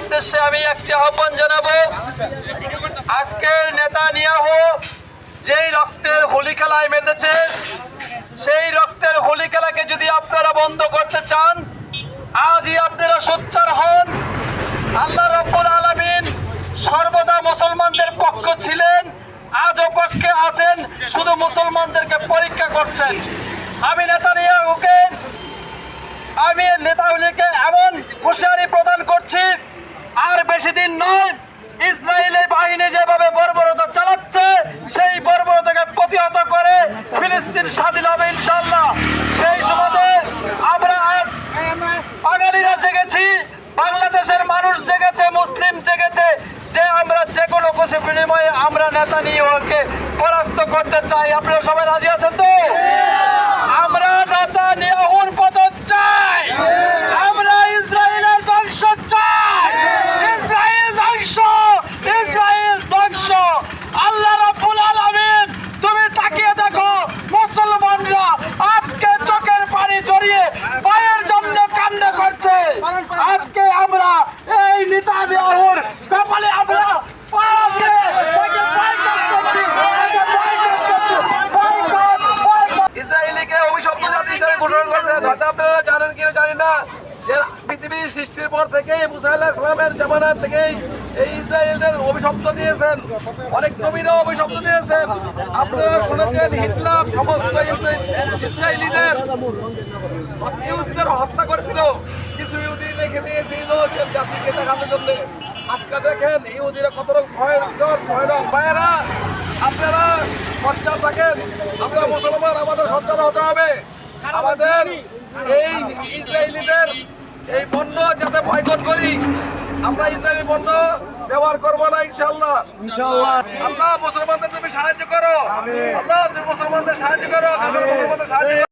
উদ্দেশ্যে আমি একটি আহ্বান জানাব। আজকের নেতা নিয়াহ যেই রক্তের হোলি খেলায় মেতেছে, সেই রক্তের হোলি খেলাকে যদি আপনারা বন্ধ করতে চান, আজই আপনারা সোচ্চার হন। আল্লাহ রব্বুল আলামিন সর্বদা মুসলমানদের পক্ষ ছিলেন, আজও পক্ষে আছেন, শুধু মুসলমানদেরকে পরীক্ষা করছেন। আমি নেতা আমি নেতাগুলিকে এমন হুঁশিয়ারি প্রদান করছি, আর বেশি দিন নয় ইসরায়েলের বাহিনী যেভাবে বর্বরতা চালাচ্ছে, সেই বর্বরতাকে প্রতিহত করে ফিলিস্তিন স্বাধীন হবে ইনশাল্লাহ সেই সুবাদে আমরা বাঙালিরা জেগেছি, বাংলাদেশের মানুষ জেগেছে, মুসলিম জেগেছে, যে আমরা যে কোনো কিছু বিনিময়ে আমরা নেতা নিয়ে পরাস্ত করতে চাই। আপনারা সবাই রাজি আছেন তো আমরা নেতা নিয়াহুর পতন চাই আমরা ইসরায়েলের ধ্বংস চাই ইসরায়েল ধ্বংস ইসরায়েল ধ্বংস আল্লাহ রাব্বুল আলামিন তুমি তাকিয়ে দেখো মুসলমানরা আজকে চোখের পানি জড়িয়ে পায়ের জন্য কান্না করছে আজকে আমরা এই নেতা নিয়াহুর কপালে আমরা পা দিয়ে তাকে বয়কট করছি, তাকে বয়কট করছি, বয়কট, বয়কট। ইসরায়েলিকে অভিশপ্ত জাতি হিসেবে জানেন কিনা জানি না। যে পৃথিবীর সৃষ্টির পর থেকে মুসা আল্লাহ ইসলামের জামানার থেকেই এই ইসরায়েলদের অভিশপ্ত দিয়েছেন। অনেক নবীরা অভিশপ্ত দিয়েছেন। আপনারা শুনেছেন হিটলার সমস্ত ইসরায়েলিদের ইহুদিদের হত্যা করেছিল। কিছু ইহুদি লিখে দিয়েছিল জাতিকে দেখানোর জন্য। আজকে দেখেন ইহুদিরা কত রকম ভয়ঙ্কর, ভয়ানক। ভাইয়েরা, আপনারা সচ্চার থাকেন। আমরা মুসলমান, আমাদের সচ্চার হতে হবে। আমাদের এই ইসরায়েলিদের এই পণ্য যাতে বয়কট করি আমরা ইসরায়েলি পণ্য ব্যবহার করব না ইনশাল্লাহ ইনশাল্লাহ আল্লাহ মুসলমানদের তুমি সাহায্য করো। আল্লাহ তুমি মুসলমানদের সাহায্য করো মুসলমানদের সাহায্য